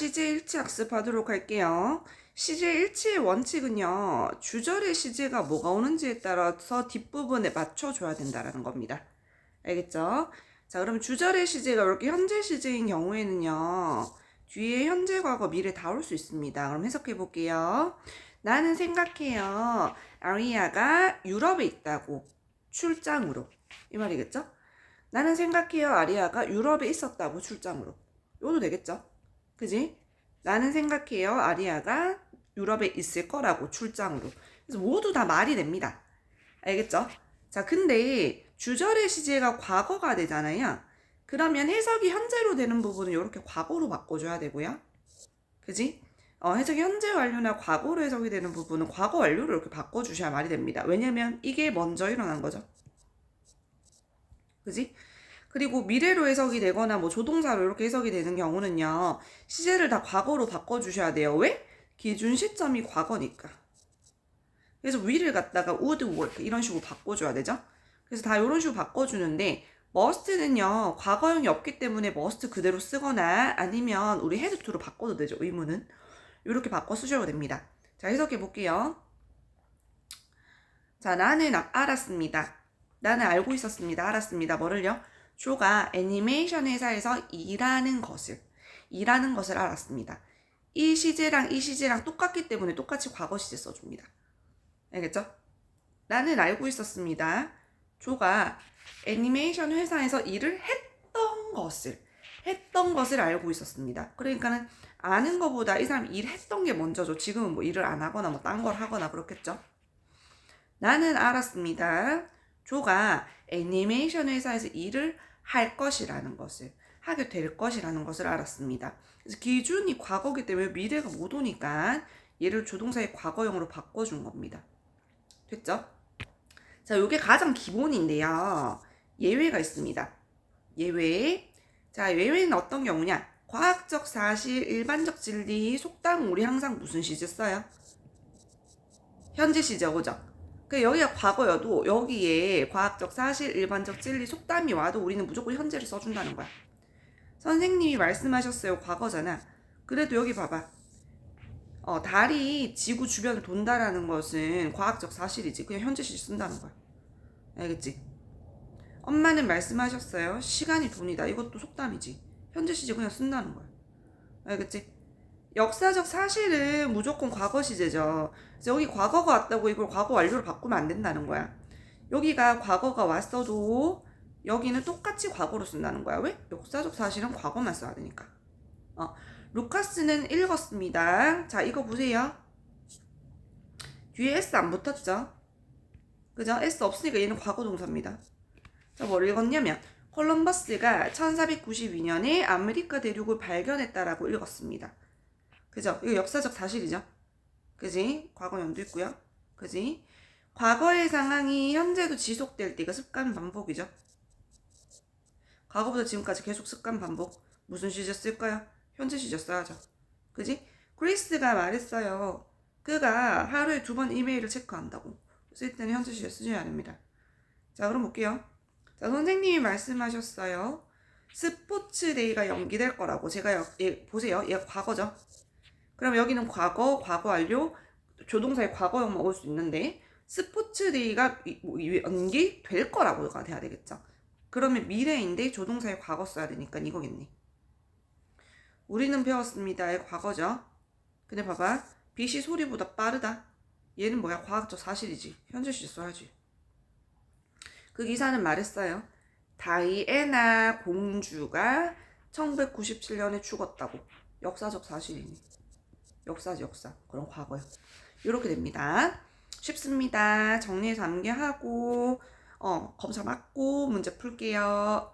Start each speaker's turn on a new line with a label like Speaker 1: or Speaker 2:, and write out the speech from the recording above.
Speaker 1: 시제 일치 학습 하도록 할게요. 시제 일치의 원칙은요, 주절의 시제가 뭐가 오는지에 따라서 뒷부분에 맞춰줘야 된다라는 겁니다. 알겠죠? 자, 그럼 주절의 시제가 이렇게 현재 시제인 경우에는요, 뒤에 현재, 과거, 미래 다 올 수 있습니다. 그럼 해석해 볼게요. 나는 생각해요. 아리아가 유럽에 있다고. 출장으로. 이 말이겠죠? 나는 생각해요. 아리아가 유럽에 있었다고, 출장으로. 이것도 되겠죠? 그지? 나는 생각해요. 아리아가 유럽에 있을 거라고 출장으로. 그래서 모두 다 말이 됩니다. 알겠죠? 자, 근데 주절의 시제가 과거가 되잖아요. 그러면 해석이 현재로 되는 부분은 이렇게 과거로 바꿔줘야 되고요. 그지? 어, 해석이 현재 완료나 과거로 해석이 되는 부분은 과거 완료로 이렇게 바꿔주셔야 말이 됩니다. 왜냐면 이게 먼저 일어난 거죠. 그지? 그리고 미래로 해석이 되거나 뭐 조동사로 이렇게 해석이 되는 경우는요. 시제를 다 과거로 바꿔 주셔야 돼요. 왜? 기준 시점이 과거니까. 그래서 will을 갖다가 would work 이런 식으로 바꿔 줘야 되죠. 그래서 다 이런 식으로 바꿔 주는데 must는요. 과거형이 없기 때문에 must 그대로 쓰거나 아니면 우리 had to로 바꿔도 되죠. 의문은. 이렇게 바꿔 쓰셔도 됩니다. 자 해석해 볼게요. 자 나는 아- 알았습니다. 나는 알고 있었습니다. 알았습니다. 뭐를요? 조가 애니메이션 회사에서 일하는 것을 일하는 것을 알았습니다. 이 시제랑 이 시제랑 똑같기 때문에 똑같이 과거 시제 써줍니다. 알겠죠? 나는 알고 있었습니다. 조가 애니메이션 회사에서 일을 했던 것을 했던 것을 알고 있었습니다. 그러니까는 아는 것보다 이 사람 일했던 게 먼저죠. 지금은 뭐 일을 안 하거나 뭐 딴 걸 하거나 그렇겠죠. 나는 알았습니다. 조가 애니메이션 회사에서 일을 할 것이라는 것을 하게 될 것이라는 것을 알았습니다. 그래서 기준이 과거기 때문에 미래가 못 오니까 얘를 조동사의 과거형으로 바꿔준 겁니다. 됐죠? 자, 요게 가장 기본인데요. 예외가 있습니다. 예외. 자, 예외는 어떤 경우냐? 과학적 사실, 일반적 진리, 속담 우리 항상 무슨 시제 써요? 현재 시제 오죠? 그 여기가 과거여도 여기에 과학적 사실, 일반적 진리, 속담이 와도 우리는 무조건 현재를 써준다는 거야. 선생님이 말씀하셨어요. 과거잖아. 그래도 여기 봐봐. 어, 달이 지구 주변을 돈다라는 것은 과학적 사실이지. 그냥 현재 시제 쓴다는 거야. 알겠지? 엄마는 말씀하셨어요. 시간이 돈이다. 이것도 속담이지. 현재 시제 그냥 쓴다는 거야. 알겠지? 역사적 사실은 무조건 과거 시제죠. 여기 과거가 왔다고 이걸 과거 완료로 바꾸면 안 된다는 거야. 여기가 과거가 왔어도 여기는 똑같이 과거로 쓴다는 거야. 왜? 역사적 사실은 과거만 써야 되니까. 어, 루카스는 읽었습니다. 자, 이거 보세요. 뒤에 S 안 붙었죠? 그죠? S 없으니까 얘는 과거 동사입니다. 자, 뭘 읽었냐면 콜럼버스가 1492년에 아메리카 대륙을 발견했다라고 읽었습니다. 그죠? 이거 역사적 사실이죠? 그지? 과거형도 있고요. 그지? 과거의 상황이 현재도 지속될 때 이거 습관 반복이죠. 과거부터 지금까지 계속 습관 반복. 무슨 시제 쓸까요? 현재 시제 써야죠. 그지? 크리스가 말했어요. 그가 하루에 두 번 이메일을 체크한다고. 쓸 때는 현재 시제 쓰셔야 됩니다. 자, 그럼 볼게요. 자, 선생님이 말씀하셨어요. 스포츠 데이가 연기될 거라고. 제가 여, 얘, 보세요. 얘가 과거죠. 그럼 여기는 과거, 과거 완료, 조동사의 과거형만 올 수 있는데 스포츠 데이가 이- 뭐 이- 연기 될 거라고가 돼야 되겠죠. 그러면 미래인데 조동사의 과거 써야 되니까 이거겠네. 우리는 배웠습니다의 과거죠. 근데 봐봐. 빛이 소리보다 빠르다. 얘는 뭐야? 과학적 사실이지. 현재 시 써야지. 그 기사는 말했어요. 다이애나 공주가 1997년에 죽었다고. 역사적 사실이니. 역사지 역사. 그럼 과거요. 이렇게 됩니다. 쉽습니다. 정리해서 암기하고 어, 검사 맞고 문제 풀게요.